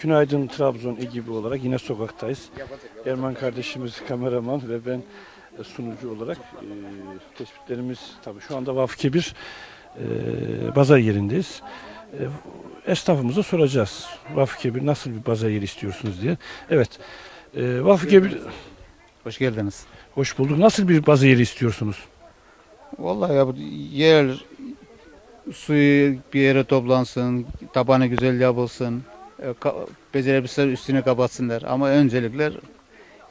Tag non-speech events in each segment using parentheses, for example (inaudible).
Günaydın Trabzon ekibi olarak yine sokaktayız. Erman kardeşimiz kameraman ve ben e, sunucu olarak e, tespitlerimiz tabii şu anda Vafke bir e, pazar yerindeyiz. E, esnafımıza soracağız. Vafke bir nasıl bir pazar yeri istiyorsunuz diye. Evet. E, Vafke bir Hoş geldiniz. hoş bulduk. Nasıl bir pazar yeri istiyorsunuz? Vallahi ya bu yer suyu bir yere toplansın, tabanı güzel yapılsın, e, becerebilirler üstüne kapatsınlar. Ama öncelikler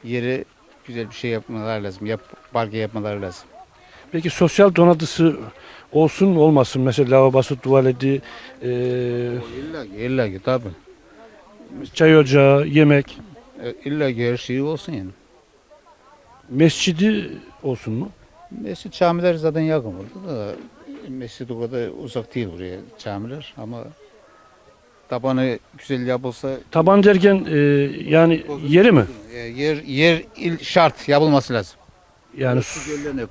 yeri güzel bir şey yapmaları lazım. Yap, parke yapmaları lazım. Peki sosyal donatısı olsun olmasın? Mesela lavabosu, tuvaleti, e, İlla ki, illa ki tabii. çay ocağı, yemek, E, İlla ki her şey olsun yani. mescidi olsun mu? Mescid camiler zaten yakın burada da mescid o kadar uzak değil buraya camiler ama tabanı güzel yapılsa Taban derken e, yani yeri mi? e, yer yer il şart yapılması lazım. Yani Su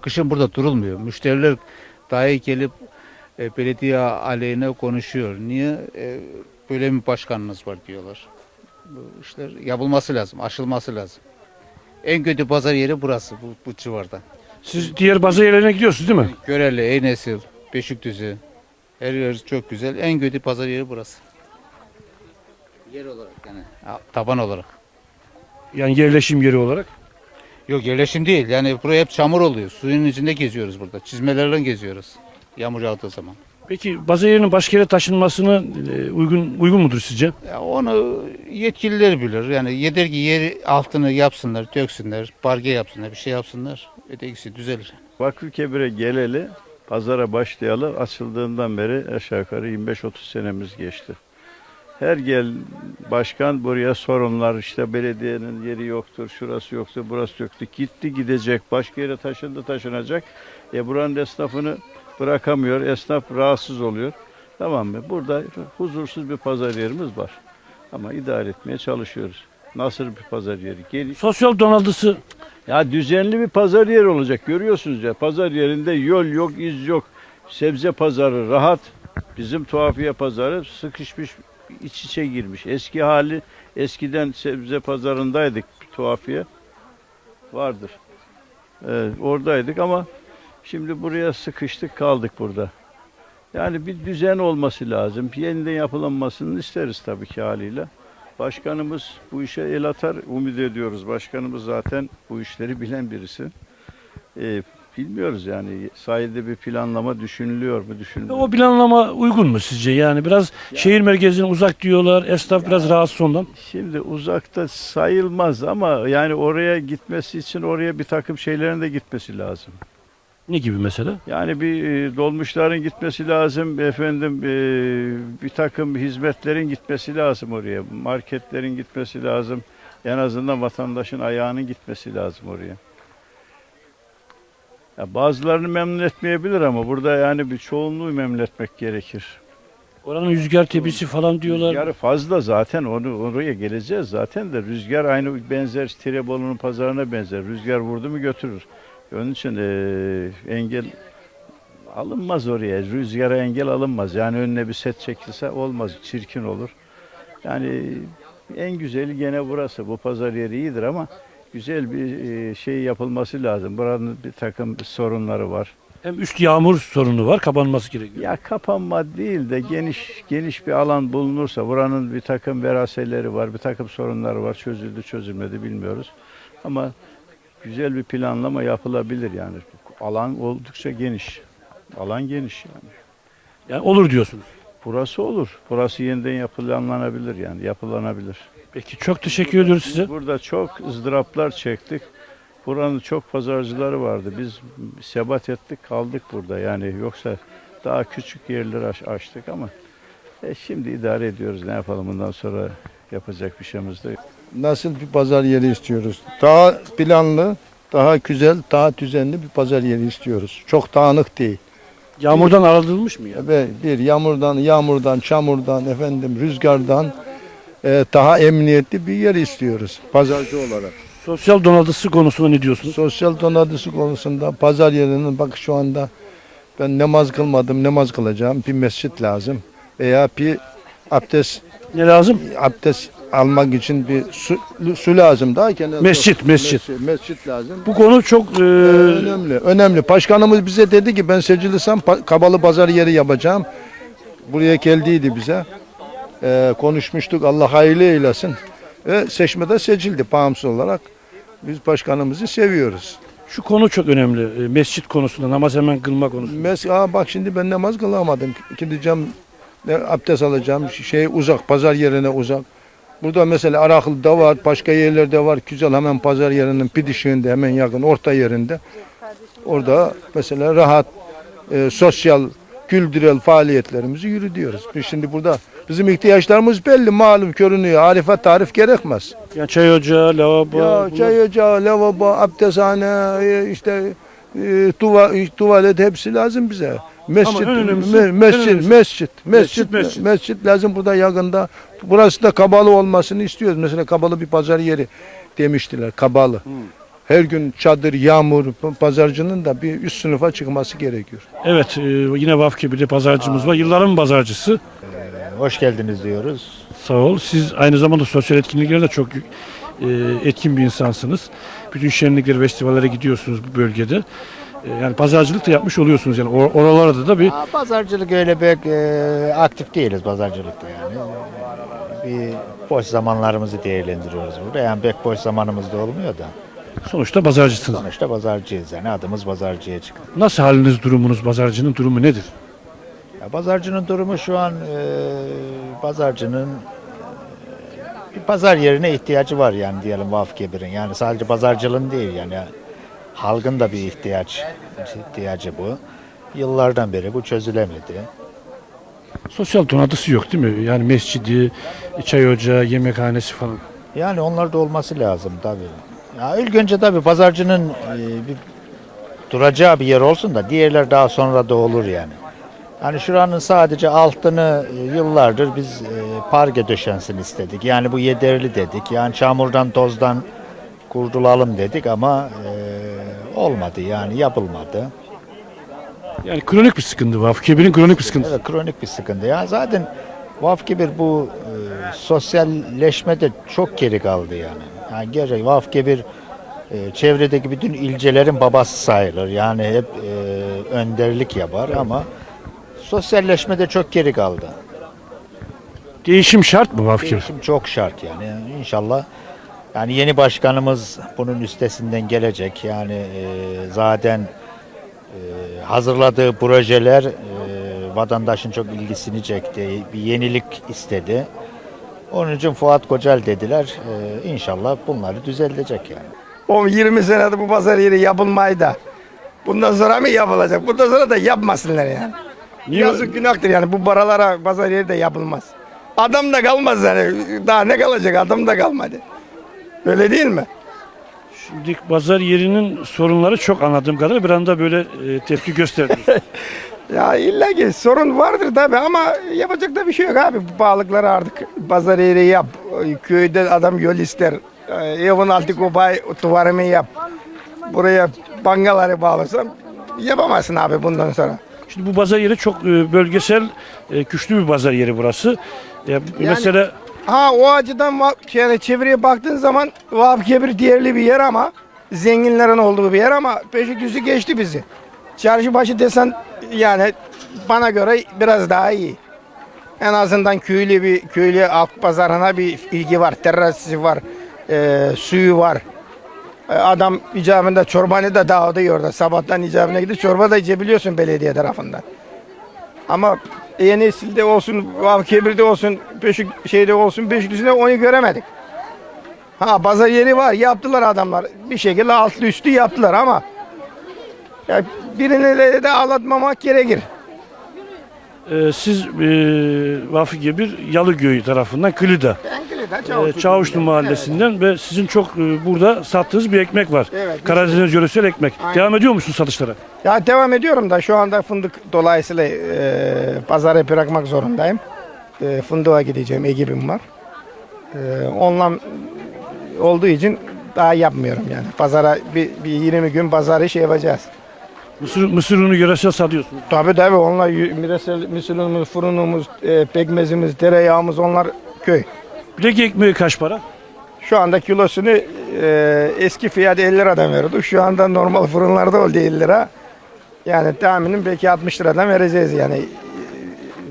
kışın burada durulmuyor. Müşteriler dahi gelip e, belediye aleyhine konuşuyor. Niye? E, böyle mi başkanınız var diyorlar. Bu işler yapılması lazım, aşılması lazım. En kötü pazar yeri burası, bu, bu civarda. siz diğer pazar yerlerine gidiyorsunuz değil mi? Göreli, Eynesil, Beşikdüzü, her yer çok güzel. En kötü pazar yeri burası. Yer olarak yani, ha, taban olarak. Yani yerleşim yeri olarak. Yok yerleşim değil. Yani buraya hep çamur oluyor. Suyun içinde geziyoruz burada. Çizmelerle geziyoruz. Yağmur yağdığı zaman. Peki pazar yerinin başka yere taşınmasını e, uygun uygun mudur sizce? Ya onu yetkililer bilir. Yani yeter ki yeri altını yapsınlar, döksünler, barge yapsınlar, bir şey yapsınlar. Ötekisi düzelir. Vakfı Kebir'e geleli, pazara başlayalı açıldığından beri aşağı yukarı 25-30 senemiz geçti. Her gel başkan buraya sorunlar işte belediyenin yeri yoktur, şurası yoktur, burası yoktur. Gitti gidecek, başka yere taşındı taşınacak. E buranın esnafını bırakamıyor, esnaf rahatsız oluyor. Tamam mı? Burada huzursuz bir pazar yerimiz var. Ama idare etmeye çalışıyoruz. Nasıl bir pazar yeri? Geliş Sosyal donatısı ya düzenli bir pazar yeri olacak. Görüyorsunuz ya pazar yerinde yol yok, iz yok. Sebze pazarı rahat. Bizim tuhafiye pazarı sıkışmış, iç içe girmiş. Eski hali eskiden sebze pazarındaydık tuhafiye. Vardır. Evet, oradaydık ama şimdi buraya sıkıştık kaldık burada. Yani bir düzen olması lazım. Yeniden yapılanmasını isteriz tabii ki haliyle. Başkanımız bu işe el atar, umut ediyoruz. Başkanımız zaten bu işleri bilen birisi. Ee, bilmiyoruz yani sahilde bir planlama düşünülüyor mu, düşünülüyor o planlama uygun mu sizce? Yani biraz şehir merkezine uzak diyorlar. Esnaf biraz rahatsız ondan. Şimdi uzakta sayılmaz ama yani oraya gitmesi için oraya bir takım şeylerin de gitmesi lazım. Ne gibi mesela? Yani bir e, dolmuşların gitmesi lazım, efendim e, bir takım hizmetlerin gitmesi lazım oraya, marketlerin gitmesi lazım. En azından vatandaşın ayağının gitmesi lazım oraya. Ya bazılarını memnun etmeyebilir ama burada yani bir çoğunluğu memnun etmek gerekir. Oranın rüzgar tepesi falan diyorlar. Rüzgarı fazla zaten onu oraya geleceğiz zaten de rüzgar aynı benzer Tirebolu'nun pazarına benzer. Rüzgar vurdu mu götürür. Onun için eee, engel alınmaz oraya. Rüzgara engel alınmaz. Yani önüne bir set çekilse olmaz. Çirkin olur. Yani en güzeli gene burası. Bu pazar yeri iyidir ama güzel bir eee, şey yapılması lazım. Buranın bir takım sorunları var. Hem üst yağmur sorunu var. Kapanması gerekiyor. Ya kapanma değil de geniş geniş bir alan bulunursa buranın bir takım veraseleri var, bir takım sorunları var. Çözüldü, çözülmedi bilmiyoruz. Ama güzel bir planlama yapılabilir yani. Alan oldukça geniş. Alan geniş yani. Yani olur diyorsunuz. Burası olur. Burası yeniden yapılanlanabilir yani. Yapılanabilir. Peki çok teşekkür ediyoruz size. Burada çok ızdıraplar çektik. Buranın çok pazarcıları vardı. Biz sebat ettik kaldık burada. Yani yoksa daha küçük yerler aç- açtık ama e, şimdi idare ediyoruz. Ne yapalım bundan sonra yapacak bir şeyimiz de yok. nasıl bir pazar yeri istiyoruz? Daha planlı, daha güzel, daha düzenli bir pazar yeri istiyoruz. Çok dağınık değil. Yağmurdan arındırılmış mı ya? Ve bir yağmurdan, yağmurdan, çamurdan, efendim rüzgardan e, daha emniyetli bir yer istiyoruz pazarcı olarak. Sosyal donatısı konusunda ne diyorsunuz? Sosyal donatısı konusunda pazar yerinin bak şu anda ben namaz kılmadım, namaz kılacağım. Bir mescit lazım veya bir abdest Ne lazım? abdest almak için bir su, su lazım daha kendi Mescit, mescit. mescit, mescit lazım. Bu konu çok e, önemli. Önemli. Başkanımız bize dedi ki ben seçilirsem pa- kabalı pazar yeri yapacağım. Buraya geldiydi bize. Ee, konuşmuştuk. Allah hayırlı eylesin. Ve seçmede seçildi bağımsız olarak. Biz başkanımızı seviyoruz. şu konu çok önemli. E, mescit konusunda namaz hemen kılma konusunda. Mes Aa, bak şimdi ben namaz kılamadım. Gideceğim abdest alacağım. Şey uzak, pazar yerine uzak. Burada mesela Araklı'da var, başka yerlerde var. Güzel hemen pazar yerinin pidişiğinde hemen yakın, orta yerinde. Orada mesela rahat, e, sosyal, kültürel faaliyetlerimizi yürütüyoruz. Biz şimdi burada bizim ihtiyaçlarımız belli, malum görünüyor. Arife tarif gerekmez. Yani çay ocağı, lavabo. Ya çay ocağı, lavabo, abdesthane, e, işte e, tuva, tuvalet hepsi lazım bize. Mescit, en önemlisi- me- en mescit, önemlisi- mescit, mescit, mescit. mescit, lazım burada yakında. Burası da kabalı olmasını istiyoruz. Mesela kabalı bir pazar yeri demiştiler, kabalı. Her gün çadır, yağmur, pazarcının da bir üst sınıfa çıkması gerekiyor. Evet, e, yine Vafkebir'de pazarcımız var. Yılların pazarcısı. Hoş geldiniz diyoruz. Sağ ol. Siz aynı zamanda sosyal etkinliklerde çok e, etkin bir insansınız. Bütün şenliklere, festivallere gidiyorsunuz bu bölgede. E, yani pazarcılık da yapmış oluyorsunuz yani. Or- oralarda da bir Aa, Pazarcılık öyle pek e, aktif değiliz pazarcılıkta yani. Bir boş zamanlarımızı değerlendiriyoruz burada. Yani pek boş zamanımız da olmuyor da. sonuçta pazarcısınız. Sonuçta pazarcıyız yani adımız pazarcıya çıktı. Nasıl haliniz, durumunuz, pazarcının durumu nedir? Ya pazarcının durumu şu an e, pazarcının e, bir pazar yerine ihtiyacı var yani diyelim Vafkebir'in. Yani sadece pazarcılığın değil yani halkın da bir ihtiyaç ihtiyacı bu. Yıllardan beri bu çözülemedi. Sosyal donatısı yok değil mi? Yani mescidi, çay ocağı, yemekhanesi falan. Yani onlar da olması lazım tabii. Ya ilk önce tabii pazarcının e, bir duracağı bir yer olsun da diğerler daha sonra da olur yani. Yani şuranın sadece altını e, yıllardır biz e, parke döşensin istedik. Yani bu yederli dedik. Yani çamurdan tozdan kurtulalım dedik ama e, olmadı yani yapılmadı. Yani kronik bir sıkıntı Vafkebir'in kronik bir sıkıntısı. Evet kronik bir sıkıntı. Ya zaten Vafkebir bu e, sosyalleşmede çok geri kaldı yani. Yani gerçek Vafkebir e, çevredeki bütün ilçelerin babası sayılır. Yani hep e, önderlik yapar ama sosyalleşmede çok geri kaldı. Değişim şart mı Vafkebir? Değişim çok şart yani. İnşallah yani yeni başkanımız bunun üstesinden gelecek. Yani e, zaten e, hazırladığı projeler e, vatandaşın çok ilgisini çekti. Bir yenilik istedi. Onun için Fuat Kocal dediler. E, inşallah bunları düzelecek yani. O 20 senedir bu pazar yeri yapılmayı da. Bundan sonra mı yapılacak? Bundan sonra da yapmasınlar yani. Yazık günahtır yani bu paralara pazar yeri de yapılmaz. Adam da kalmaz yani. Daha ne kalacak? Adam da kalmadı. Öyle değil mi? Şimdi pazar yerinin sorunları çok anladığım kadarıyla bir anda böyle e, tepki gösterdi. (laughs) Ya illa ki sorun vardır tabii ama yapacak da bir şey yok abi. Bu pahalılıkları artık pazar yeri yap. Köyde adam yol ister. Ee, Evin altı kubay duvarımı yap. Buraya bangaları bağlasan yapamazsın abi bundan sonra. Şimdi bu pazar yeri çok e, bölgesel, e, güçlü bir pazar yeri burası. Ya, Mesela Ha o açıdan yani çevreye baktığın zaman Vahapkebir değerli bir yer ama zenginlerin olduğu bir yer ama Beşikdüzü geçti bizi. Çarşı başı desen yani bana göre biraz daha iyi. En azından köylü bir köylü halk pazarına bir ilgi var. Terası var, e, suyu var. E, adam icabında çorbanı da dağıtıyor orada. Sabahtan icabına gidip çorba da içebiliyorsun belediye tarafından. Ama yeni nesilde olsun, Kebir'de olsun, Beşik şeyde olsun, Beşiktaş'ta onu göremedik. Ha pazar yeri var, yaptılar adamlar. Bir şekilde altlı üstü yaptılar ama ya birini de, ağlatmamak gerekir. e, siz e, Vafkebir Yalıköy tarafından Kılı'da, e, Çavuşlu Mahallesi'nden ve sizin çok e, burada sattığınız bir ekmek var. Evet. Karadeniz yöresel ekmek. Aynen. Devam ediyor musun satışlara? Ya devam ediyorum da şu anda fındık dolayısıyla e, pazara bırakmak zorundayım. E, fındığa gideceğim, ekibim var. E, onunla olduğu için daha yapmıyorum yani. Pazara bir, bir 20 gün pazarı şey yapacağız. Mısır, mısır unu yöresel satıyorsunuz. Tabii tabii onlar y- miresel, misilumuz, fırınımız, e, pekmezimiz, tereyağımız onlar köy. Bilek ekmeği kaç para? Şu anda kilosunu e, eski fiyat 50 liradan veriyordu. Şu anda normal fırınlarda oldu 50 lira. Yani tahminim belki 60 liradan vereceğiz yani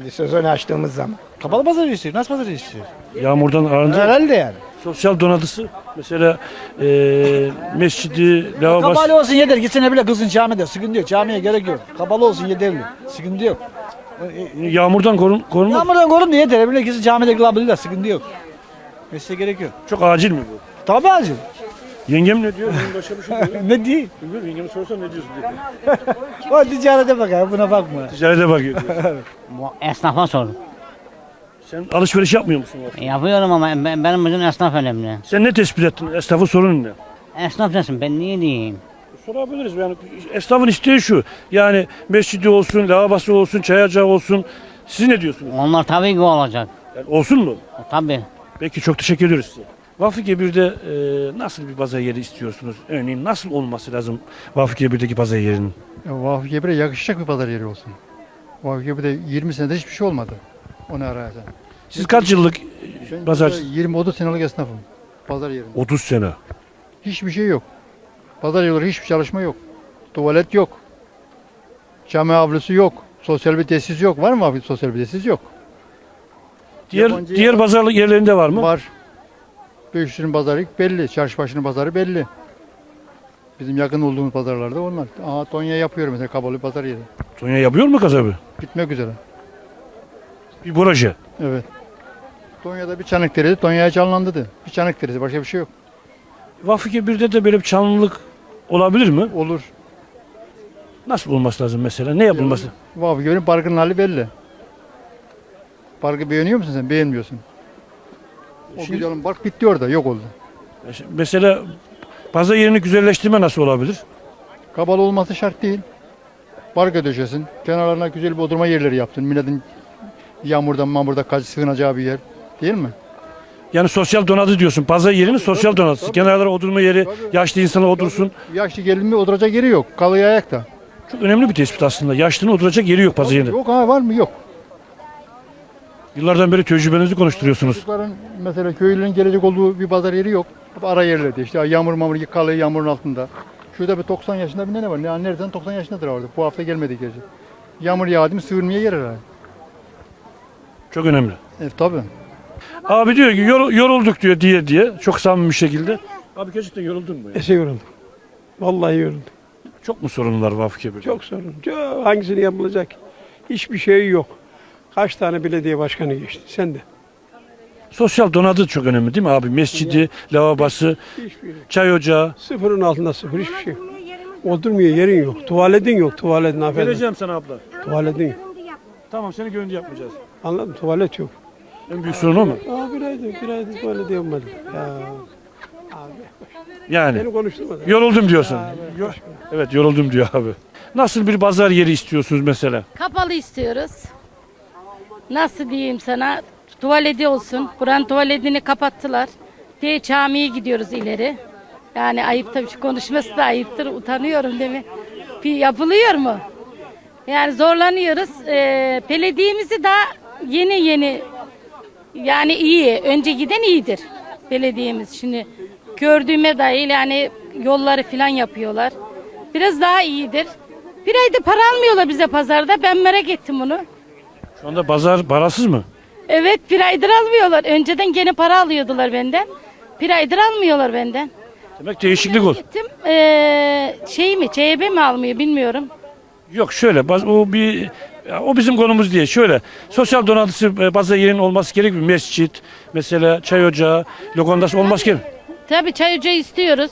e, sezonu açtığımız zaman. Kapalı pazar istiyor. Nasıl pazar istiyor? Yağmurdan arındı. Herhalde yani. Sosyal donatısı mesela eee mescidi, lavabası. Kapalı olsun yeter. Gitsene bile kızın camide. Sıkıntı yok. Camiye gerek yok. Kapalı olsun yeterli. Sıkıntı yok. Yağmurdan korun, korunmak Yağmurdan korun da yeter. Bile gitsin camide kılabilirler. Sıkıntı yok. Mesle gerek yok. çok acil mi bu? Tabii acil. Yengem ne diyor? Benim başka bir şey (laughs) diyor. ne değil? Bilmiyorum yengeme sorsam ne diyorsun diye. O (laughs) ticarete bakar. Buna bakma. Ticarete bakıyor. diyor. (laughs) Bu Esnafa sor. Sen alışveriş yapmıyor musun? bak? Yapıyorum ama ben, benim için esnaf önemli. Sen ne tespit ettin? Esnafın sorunu ne? Esnaf desin ben niye diyeyim? Sorabiliriz. Yani esnafın isteği şu. Yani mescidi olsun, lavabası olsun, çay ocağı olsun. Siz ne diyorsunuz? Onlar tabii ki olacak. Yani olsun mu? Tabii. Peki çok teşekkür ediyoruz size. Vakfı Gebir'de e, nasıl bir pazar yeri istiyorsunuz? Örneğin nasıl olması lazım Vakfı Gebir'deki pazar yerinin? Ya, Gebir'e yakışacak bir pazar yeri olsun. Vahfi Gebir'de 20 senede hiçbir şey olmadı. Onu ararsan. Siz kaç yıllık Ben Pazar- burada 20-30 senelik esnafım. Pazar yerinde. 30 sene. Hiçbir şey yok. Pazar yeri olarak hiçbir çalışma yok. Tuvalet yok. Cami avlusu yok. Sosyal bir tesis yok. Var mı abi sosyal bir tesis? Yok. Diğer Yabancı- diğer pazarlık yerlerinde var mı? Var. Büyükşehir'in pazarı belli. Çarşıbaşı'nın pazarı belli. Bizim yakın olduğumuz pazarlarda onlar. Aha Tonya yapıyor mesela kabalı pazar yeri. Tonya yapıyor mu kasabı? Bitmek üzere. Bir proje. Evet. Tonya'da bir çanık derisi Tonya'ya canlandırdı. Bir çanık derisi başka bir şey yok. Vakfı Gebir'de de böyle bir canlılık olabilir mi? Olur. Nasıl olması lazım mesela? Ne yapılması? Vahvi Göl'ün parkının hali belli. Parkı beğeniyor musun sen? Beğenmiyorsun. O Şimdi- güzel park bitti orada. Yok oldu. Mesela pazar yerini güzelleştirme nasıl olabilir? Kabalı olması şart değil. Parka döşesin. Kenarlarına güzel bir oturma yerleri yaptın. Milletin yağmurdan mamurda kaç sığınacağı bir yer. Değil mi? Yani sosyal donatı diyorsun. Pazar yerinin sosyal donatısı. Kenarlara oturma yeri, yaşlı insanlar otursun. Yaşlı gelin mi oturacak yeri yok. Kalıyor ayakta. Çok önemli bir tespit aslında. Yaşlının oturacak yeri yok pazar yerinde. Yok ha var mı? Yok. Yıllardan beri tecrübenizi konuşturuyorsunuz. Çocukların mesela köylülerin gelecek olduğu bir pazar yeri yok. Hep ara yerlerde işte yağmur mamur kalıyor yağmurun altında. Şurada bir 90 yaşında bir nene var. Ne, nereden 90 yaşındadır orada. Bu hafta gelmedi gerçi. Yağmur yağdı mı sığınmaya yer arar. Çok önemli. Evet tabii. Abi diyor ki "Yor- yorulduk diyor diye diye. Çok samimi bir şekilde. Abi gerçekten yoruldun mu? Ya? Ese yoruldum. Vallahi yoruldum. Çok mu sorunlar Vakfı Gebir'de? Çok sorun. Çok, hangisini yapılacak? Hiçbir şey yok. Kaç tane belediye başkanı geçti? Sen de. Sosyal donatı çok önemli değil mi abi? Mescidi, lavabası, Hiçbir çay ocağı. Sıfırın altında sıfır hiçbir şey yok. Oturmuyor yerin yok. Tuvaletin yok. Tuvaletin affedin. Vereceğim sana abla. Tuvaletin yok. Tamam seni görünce yapmayacağız. Anladın mı? Tuvalet yok. En büyük sorun o mu? Aa bir aydır, bir aydır tuvalet yapmadım. Ya Yani. beni konuşturma. da. Yoruldum diyorsun. Yo- Evet yoruldum diyor abi. Nasıl bir pazar yeri istiyorsunuz mesela? Kapalı istiyoruz. Nasıl diyeyim sana? Tuvaleti olsun. Buranın tuvaletini kapattılar. Diye camiye gidiyoruz ileri. Yani ayıp tabii şu konuşması da ayıptır. Utanıyorum değil mi? Bir yapılıyor mu? Yani zorlanıyoruz. Ee, belediyemizi daha yeni yeni yani iyi. Önce giden iyidir. Belediyemiz şimdi gördüğüme dahil yani yolları falan yapıyorlar. Biraz daha iyidir. Bir ayda para almıyorlar bize pazarda. Ben merak ettim bunu. Şu anda pazar parasız mı? Evet bir aydır almıyorlar. Önceden gene para alıyordular benden. Bir aydır almıyorlar benden. Demek değişiklik oldu. Gittim ee, şey mi CHP mi almıyor bilmiyorum. Yok şöyle baz- o bir ya o bizim konumuz diye şöyle sosyal donatısı e, pazar yerinin olması gerek bir mescit mesela çay ocağı lokantası olması gerek. Tabii çay ocağı istiyoruz.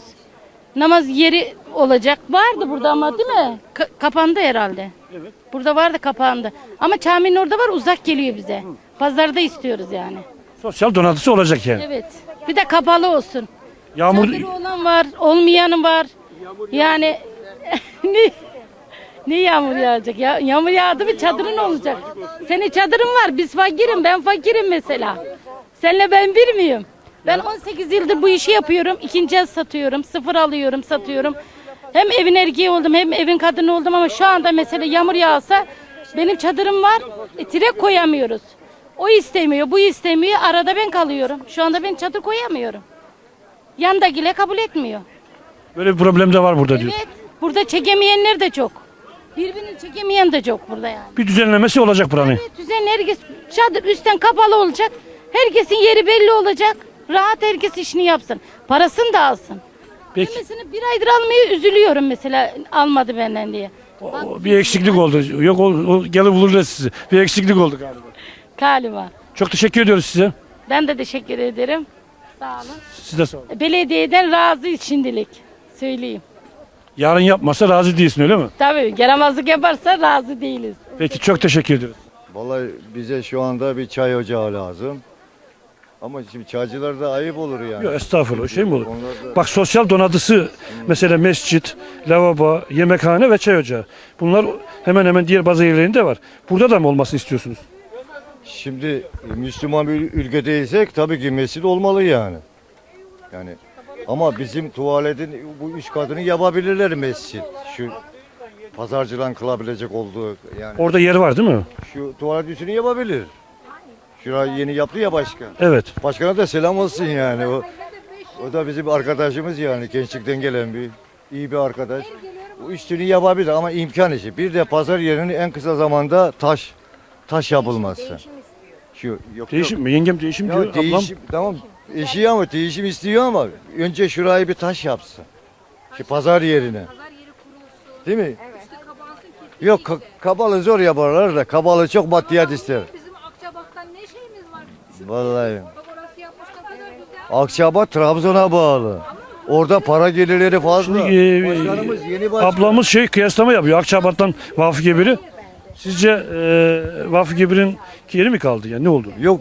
Namaz yeri olacak. Vardı burada ama değil mi? Ka- kapandı herhalde. Evet. Burada vardı kapandı. Ama caminin orada var uzak geliyor bize. Pazarda istiyoruz yani. Sosyal donatısı olacak yani. Evet. Bir de kapalı olsun. Yağmur Çadırı olan var, olmayanı var. Yani (laughs) ne, ne yağmur yağacak ya? Yağmur yağdı mı çadırın olacak. Senin çadırın var, biz fakirim, ben fakirim mesela. Senle ben bir miyim? Ben 18 yıldır bu işi yapıyorum. İkinci el satıyorum, sıfır alıyorum, satıyorum. Hem evin erkeği oldum hem evin kadını oldum ama şu anda mesela yağmur yağsa benim çadırım var, e, tire koyamıyoruz. O istemiyor, bu istemiyor. Arada ben kalıyorum. Şu anda ben çadır koyamıyorum. Yandakile kabul etmiyor. Böyle bir problem de var burada diyor. Evet. Burada çekemeyenler de çok. Birbirini çekemeyen de çok burada yani. Bir düzenlemesi olacak buranın. Evet, düzen herkes çadır üstten kapalı olacak. Herkesin yeri belli olacak. Rahat herkes işini yapsın. Parasını da alsın. Peki Ben mesela bir aydır almaya üzülüyorum mesela almadı benden diye. Bak, o bir eksiklik oldu. Yok o, o gelir bulurlar sizi. Bir eksiklik oldu galiba. galiba. Çok teşekkür ediyoruz size. Ben de teşekkür ederim. Sağ olun. Siz de sağ olun. Belediyeden razı şimdilik. Söyleyeyim. Yarın yapmasa razı değilsin öyle mi? Tabii yaramazlık yaparsa razı değiliz. Peki çok teşekkür ediyoruz. Vallahi bize şu anda bir çay ocağı lazım. Ama şimdi çaycılar da ayıp olur yani. Yok estağfurullah şey mi olur? Onlar da Bak sosyal donatısı mesela mescit, lavabo, yemekhane ve çay ocağı. Bunlar hemen hemen diğer bazı yerlerinde var. Burada da mı olmasını istiyorsunuz? şimdi e, Müslüman bir ülkedeysek tabii ki mescid olmalı yani. Yani ama bizim tuvaletin bu üç katını yapabilirler mescid. Şu pazarcılan kılabilecek olduğu yani Orada yer var değil mi? şu tuvalet üstünü yapabilir. Şurayı yeni yaptı ya başkan. Evet. Başkana da selam olsun yani. O, o da bizim arkadaşımız yani gençlikten gelen bir iyi bir arkadaş. Bu üstünü yapabilir ama imkan işi. Bir de pazar yerinin en kısa zamanda taş taş yapılması. Şu yok Değişim mi? Yengem değişim diyor. Ya Ablam değişim, tamam eşi ama değişim istiyor ama önce şurayı bir taş yapsın. Şu pazar yerine. Değil mi? Yok ka- kabalı zor yaparlar da kabalı çok maddiyat ister. Bizim Akçabat'tan ne şeyimiz var? Vallahi. Akçabat Trabzon'a bağlı. Orada para gelirleri fazla. Şimdi, e, Başkanımız yeni başkan. ablamız şey kıyaslama yapıyor. Akçabat'tan Vafı Gebir'i. Sizce e, Vafı Gebir'in yeri mi kaldı? Yani ne oldu? Yok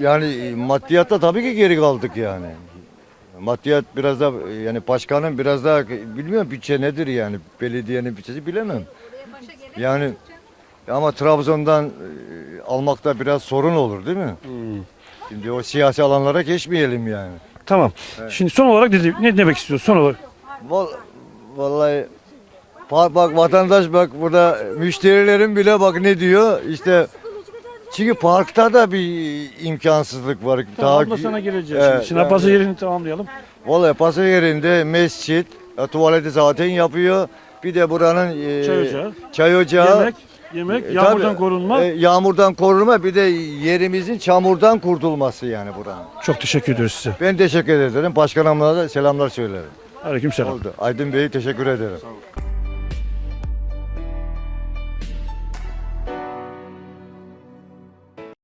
yani maddiyatta tabii ki geri kaldık yani. Maddiyat biraz da yani başkanın biraz daha bilmiyorum bütçe nedir yani belediyenin bütçesi bilemem. Yani ama Trabzon'dan e, almakta biraz sorun olur değil mi? Şimdi o siyasi alanlara geçmeyelim yani. Tamam. Şimdi son olarak ne, ne demek istiyorsun? Son olarak. Val- Vallahi bak, bak vatandaş bak burada müşterilerin bile bak ne diyor işte çünkü parkta da bir imkansızlık var. Tamam, abla Daha- sana geleceğiz. Evet, şimdi şimdi yani- pazar yerini tamamlayalım. Vallahi pazar yerinde mescit, e, tuvaleti zaten yapıyor. Bir de buranın e, Çay ocağı. çay ocağı, Yemek, yemek, e, yağmurdan tabii, korunma. e, yağmurdan korunma bir de yerimizin çamurdan kurtulması yani buranın. Çok teşekkür ediyoruz size. Ben teşekkür ederim. Başkanımla da selamlar söylerim. Aleyküm selam. Oldu. Aydın Bey'e teşekkür ederim.